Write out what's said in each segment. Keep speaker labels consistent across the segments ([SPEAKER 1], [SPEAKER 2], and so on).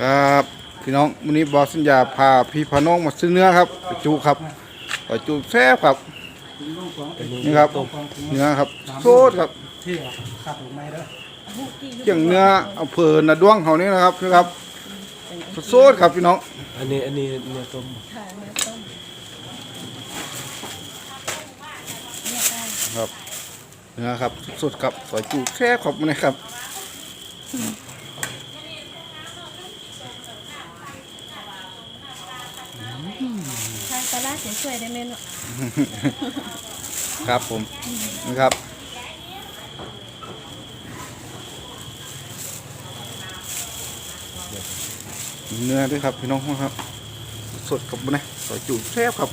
[SPEAKER 1] ครับพี่น้องวันนี้บอสสัญญาพาพี่พาน้องมาซื้อเนื้อครับไปจุครับไปจุแซ่บครับนี่ครับเนื้อครับโซดครับ
[SPEAKER 2] ที่ขัดลงไม้เด้อ
[SPEAKER 1] เจียงเนื้ออำเภอนาด้วงเขานี่นะครับนะครับโซดครับพี่น้อง
[SPEAKER 2] อันนี้อันนี้เนื้อต้ม
[SPEAKER 3] ค่ะเนื้อต้ม
[SPEAKER 1] ครับเนื้อครับสดๆครับซอยจุแซ่บครับนี่ครับ
[SPEAKER 3] ทานปลาร้า สวยๆได้ไหมเนาะ
[SPEAKER 1] ครับผมนะครับเนื้อด้วยครับพี่น้องครับ สดครับนี่ซอยจุแซ่บครับ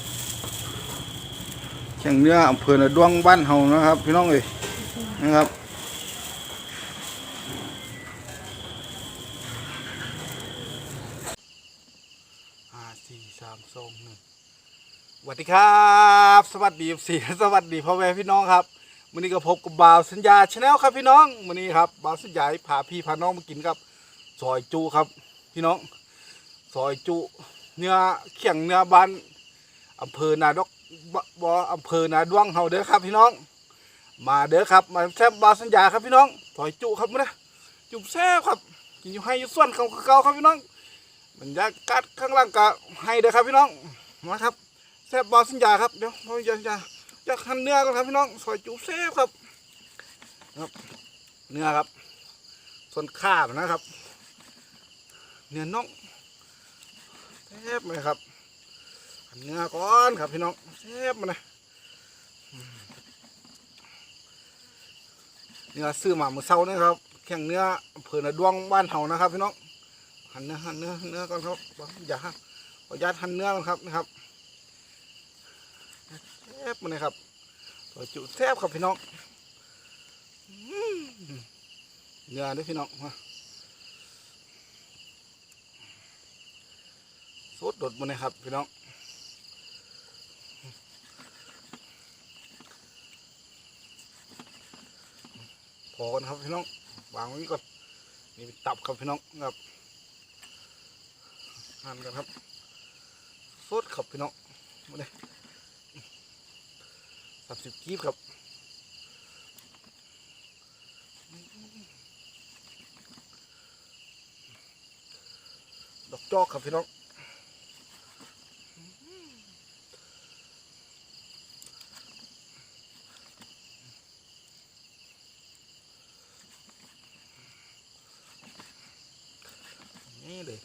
[SPEAKER 1] เชียงเนื้ออำเภอนาด้วงบ้านเฮานะครับ พี่น้องเอ้ยนะครับห้าสี่สามสองหนึ่ง สวัสดีครับ สวัสดีสีสวัสดีพ่อแม่พี่น้องครับวันนี้ก็พบกับบ่าวสัญญาชาแนลครับพี่น้องวันนี้ครับบ่าวสัญญาพาพี่พาน้องมากินครับซอยจูครับ พี่น้องซอยจูเนื้อเขียงเนื้อบ้านอำเภอนาดอกบ่อำเภอนาดวงเฮาเด้อครับ พี่น้อง มาเด้อครับมาแซ่บบ่าวสัญญาครับพี่น้องซอยจูครับมื้อนะจุแซ่บครับกินอยู่ให้อยู่ส่วนเขาเก่าครับพี่น้องบรรยากาศข้างล่างก็ให้เด้อครับพี่น้องมาครับ แซ่บบอสัญญาครับเดี๋ยวพ่อสัญญาจะหั่นเนื้อก่อนครับพี่น้องซอยจุแซ่บครับครับ เนื้อครับ ส่วนข้ามันะครับ เนื้อน่องแซ่บเลยครับหั่นเนื้อก่อนครับพี่น้องแซ่บมาเลยอืมเนื้อซื้อมาเมื่อเช้านะครับ แข่งเนื้ออำเภอนดวงบ้านเฮานะครับพี่น้องหั่นเนื้อหั่นเนื้อเนื้อก่อนครับอย่าหั่นขออนุญาตหั่นเนื้อก่อนครับนะครับ บมาเลยครับตัวจุแซ่บครับพี่น้องเนื้อด้วยพี่น้องมาสดดดมาเลยครับพี่น้องพอกันครับพี่น้องวางไว้ก่อนนี่เป็นตับครับพี่น้องครับหั่นกันครับสดครับพี่น้องมาเลยามสิบกีบครับดอกจอกครับพี่น้องนี่เลย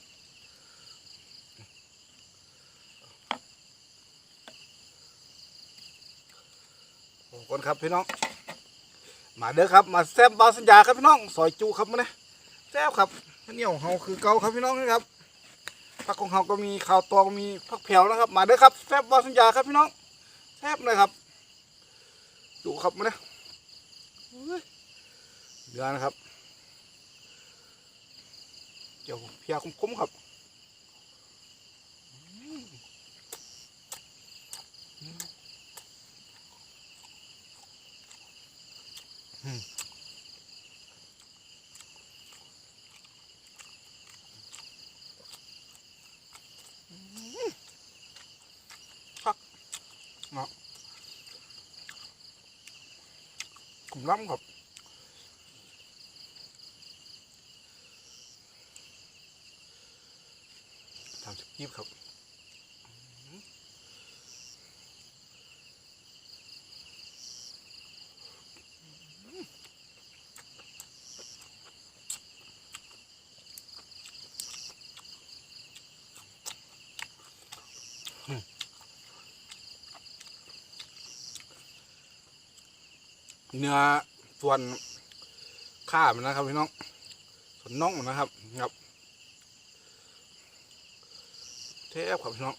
[SPEAKER 1] โอ้คนครับพี่น้อง มาเด้อครับ มาแซ่บบาสัญญาครับพี่น้อง ซอยจูครับมาเนี่ยแซ่บครับข้าวเหนียวของเฮาคือเกาครับพี่น้องนะครับผักของเฮาก็มีข้าวตองมีผักแผ่วนะครับ มาเด้อครับแซ่บบาสัญญาครับพี่น้องแซ่บเลยครับดูครับมาเนี่ยเดือนะครับ เดี๋ยวเพียคมๆครับ ผมล้ำครับสามสิบยี่ครับ เนื้อส่วนข้ามันนะครับพี่น้องส่วนน่องนะครับครับเทบครับพี่น้อง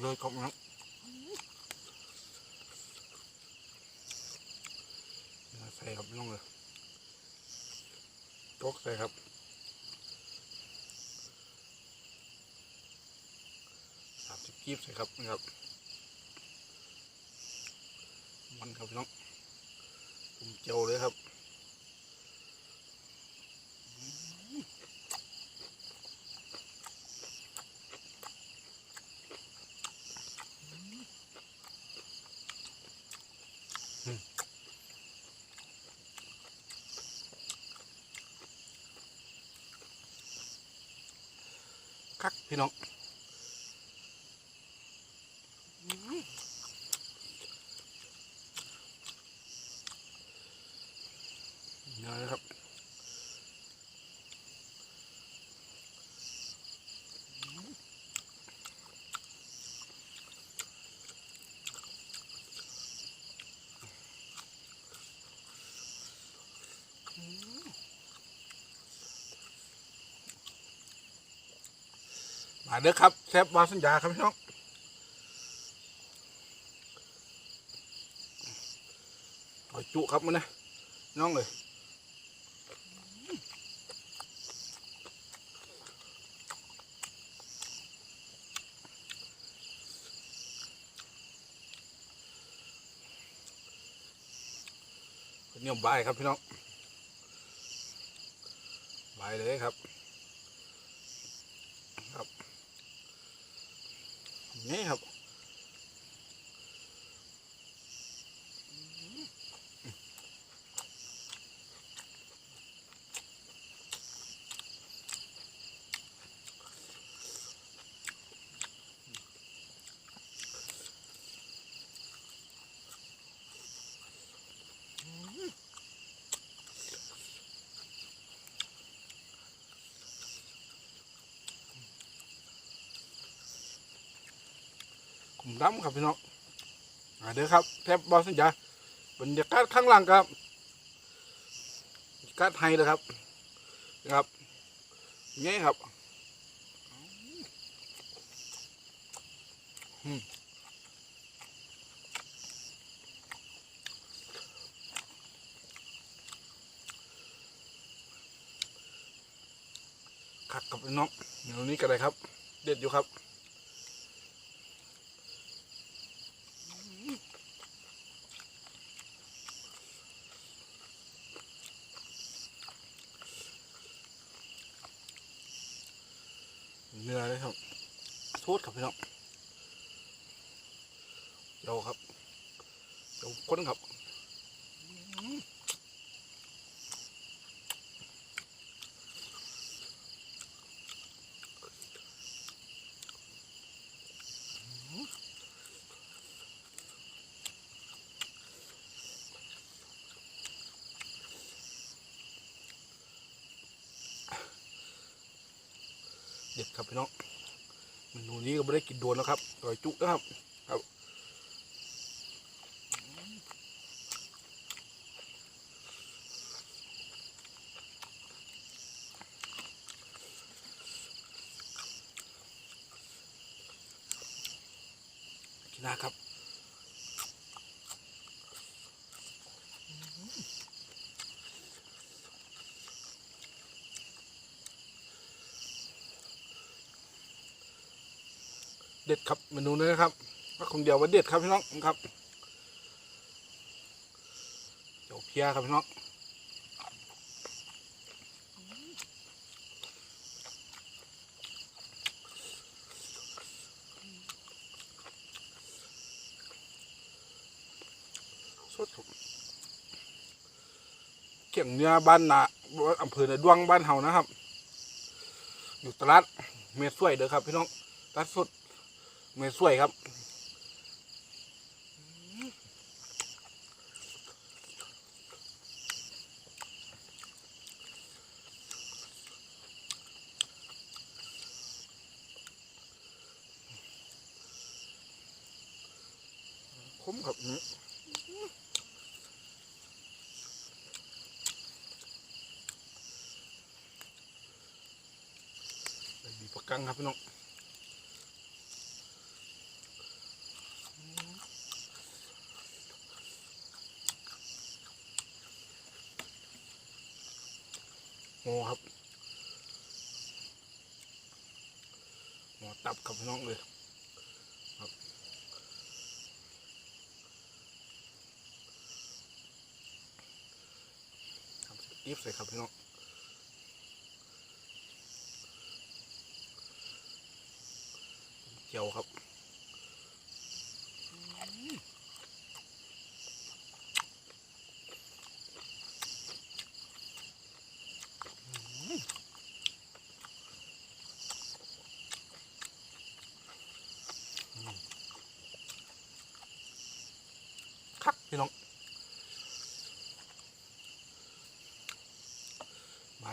[SPEAKER 1] เลยครับพี่น้องเนื้อใส่ครับพี่น้องเลย กเลยครับ สามสิบกีคีบเลยครับนะครับ มันครับพี่น้องผมเจียวเลยครับ พี่น้องเนื้อนะครับ มาเด้อครับแซฟวาสัญญาครับพี่น้องต่อยจุครับมันนะน้องเลยเนี่ยบายครับพี่น้องบายเลยครับ นี่ครับ ดำครับพี่น้องมาเด้อครับแทบบอสัญญาบรรยากาศข้างหลังครับกาศไทยเลยครับครับนี่ครับอืมคักกับพี่น้องเดี๋ยวนี้กันเลยครับ เด็ดอยู่ครับ เนื้อเลยครับโทษครับพี่น้องเดี๋ยวครับเดี๋ยวคนครับ ครับพี่น้องเมนูนี้ก็ไม่ได้กินโดนแล้วครับอร่อยจุนะครับครับกินนะครับ เด็ดครับเมนูนี้นะครับก็คงเดียวว่าเด็ดครับพี่น้องครับเดี๋ยวเพียครับพี่น้องสดเกี่ยงเนื้อบ้านนาอำเภอในดวงบ้านเฮานะครับ อยู่ตลาดเมสวยเด้อครับพี่น้องตลาดสด เมสวยครับคมครับอื้อบีปากกังครับพี่น้อง หมอครับหมอตับกับน้องเลยครับทำอีฟเลยครับพี่น้องเจียวครับ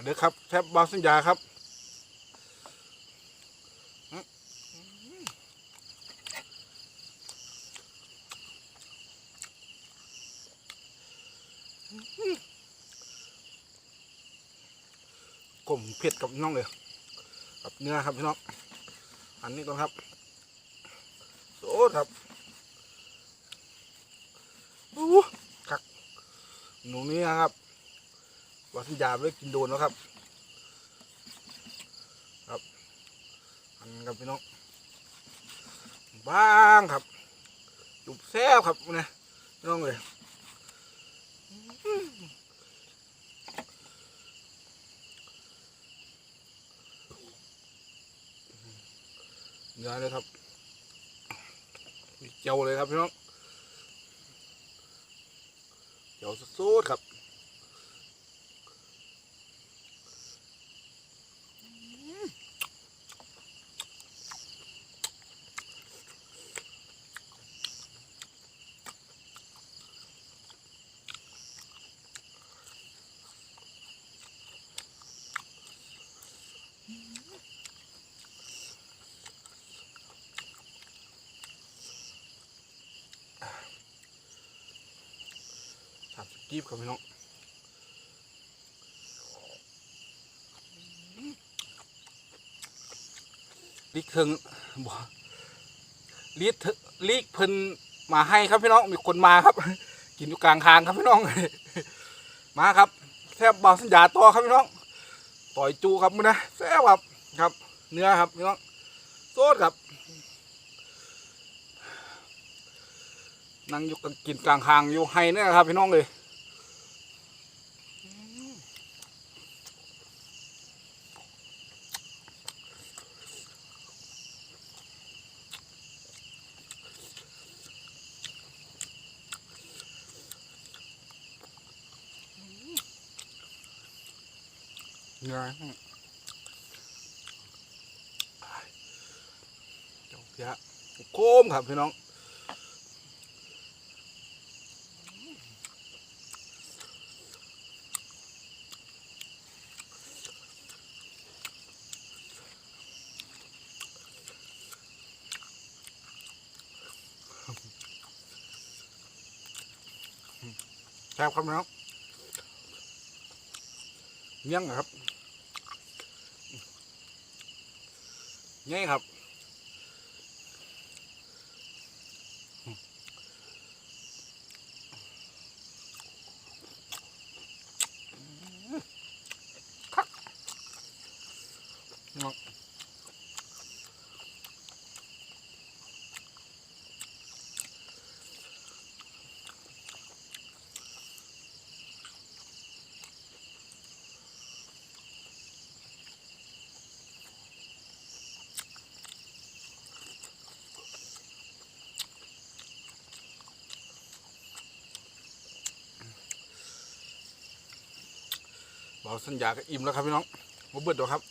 [SPEAKER 1] เด้อครับแทบบาวสัญญาครับกลมเผ็ดกับน้องเลยกับเนื้อครับพี่น้องอันนี้ก่อนครับโซดครับอู้คักหนูนี่นะครับ วาสัญญาไม่กินโดนแล้วครับ ครับอันนั้นครับพี่น้องบ้างครับจุบแซ่บครับนะพี่น้องเลยเนื้อเลยครับเจียวเลยครับพี่น้องเดี๋ยวสุดๆครับามสิบกีบครับพี่น้องลิกเทิงบ่ลิกเทิงลิกเพิ่นมาให้ครับพี่น้องมีคนมาครับ กินอยู่กลางทางครับพี่น้อง มาครับแซ่บเบาสัญญาต่อครับพี่น้อง ต่อยจูครับมึงนะแซ่บครับครับ เนื้อครับพี่น้องโซดครับนั่งอยู่กันกินกลางทางอยู่ให้เนี่ยครับพี่น้องเลย เนื้อเจ้าพียโค้มครับพี่น้องแซ่บครับน้องเมี่ยงครับ นี่ครับ บาสัญญาก็อิ่มแล้วครับพี่น้องมาเบิดดอกครับ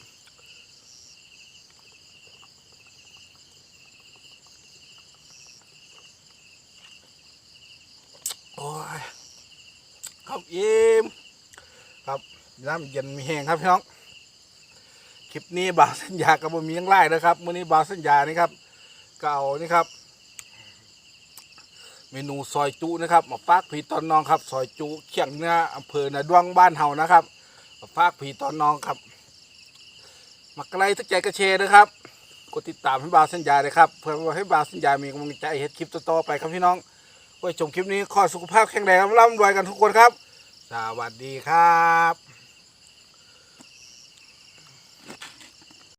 [SPEAKER 1] โอ้ยครับอิ่มครับน้ำเย็นมีแห้งครับพี่น้องคลิปนี้บาวสัญญากับบะหมี่ยังไล่นะครับมื้อนี้บาวสัญญานี่ครับก็เอานี่ครับ เมนูซอยจุนะครับมาฝากผีตอนน้องครับ ซอยจุเขียงเนื้ออำเภอนาดวงบ้านเฮานะครับ ฝากผีตอนน้องครับมักลทุกใจกระเชนะครับ กดติดตามให้บาวสัญญาเลยครับ เพื่อให้บาวสัญญามีกำลังใจเฮ็ดคลิปต่อๆไปครับพี่น้องไว้ชมคลิปนี้ขอสุขภาพแข็งแรงร่ำรวยกันทุกคนครับ สวัสดีครับ